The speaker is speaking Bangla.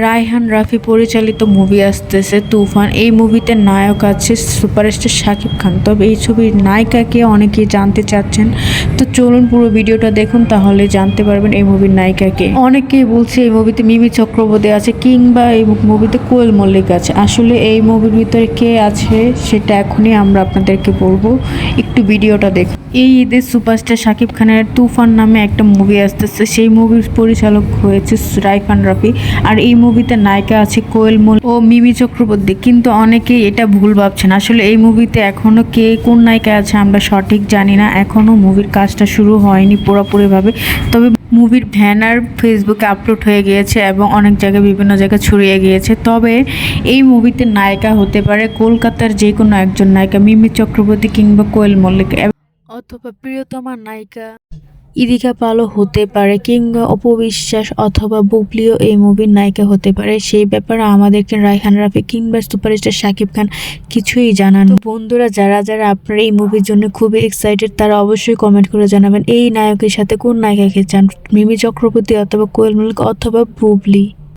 রায়হান রাফি পরিচালিত মুভি আসতেছে তুফান। এই মুভিতে নায়ক আছে সুপারস্টার শাকিব খান। তবে এই ছবির নায়িকাকে অনেকেই জানতে চাচ্ছেন। তো চলুন পুরো ভিডিওটা দেখুন, তাহলে জানতে পারবেন এই মুভির নায়িকাকে অনেকেই বলছে এই মুভিতে মিমি চক্রবর্তী আছে কিংবা এই মুভিতে কোয়েল মল্লিক আছে। আসলে এই মুভির ভিতরে কে আছে, সেটা এখনই আমরা আপনাদেরকে বলব। একটু ভিডিওটা দেখুন। এই ঈদে সুপারস্টার শাকিব খানের তুফান নামে একটা মুভি আসতেছে। সেই মুভির পরিচালক হয়েছে রাইফান রফি। আর এই মুভিতে নায়িকা আছে কোয়েল মল ও মিমি চক্রবর্তী। কিন্তু অনেকেই এটা ভুল ভাবছেন। আসলে এই মুভিতে এখনও কে কোন নায়িকা আছে আমরা সঠিক জানি না। এখনও মুভির কাজটা শুরু হয়নি পুরোপুরিভাবে। তবে মুভির ব্যানার ফেসবুকে আপলোড হয়ে গিয়েছে এবং অনেক জায়গায় বিভিন্ন জায়গায় ছড়িয়ে গিয়েছে। তবে এই মুভিতে নায়িকা হতে পারে কলকাতার যে কোনো একজন নায়িকা, মিমি চক্রবর্তী কিংবা কোয়েল মল্লিক। অথবা প্রিয়তমা নায়িকা ইদিকা পালও হতে পারে কিংবা অপবিশ্বাস অথবা বুবলিও এই মুভির নায়িকা হতে পারে। সেই ব্যাপারে আমাদেরকে রায়হান রাফি কিংবা সুপারস্টার শাকিব খান কিছুই জানান বন্ধুরা, যারা যারা আপনারা এই মুভির জন্য খুবই এক্সাইটেড তারা অবশ্যই কমেন্ট করে জানাবেন, এই নায়কের সাথে কোন নায়িকাকে চান? মিমি চক্রবর্তী অথবা কোয়েল মল্লিক অথবা বুবলি?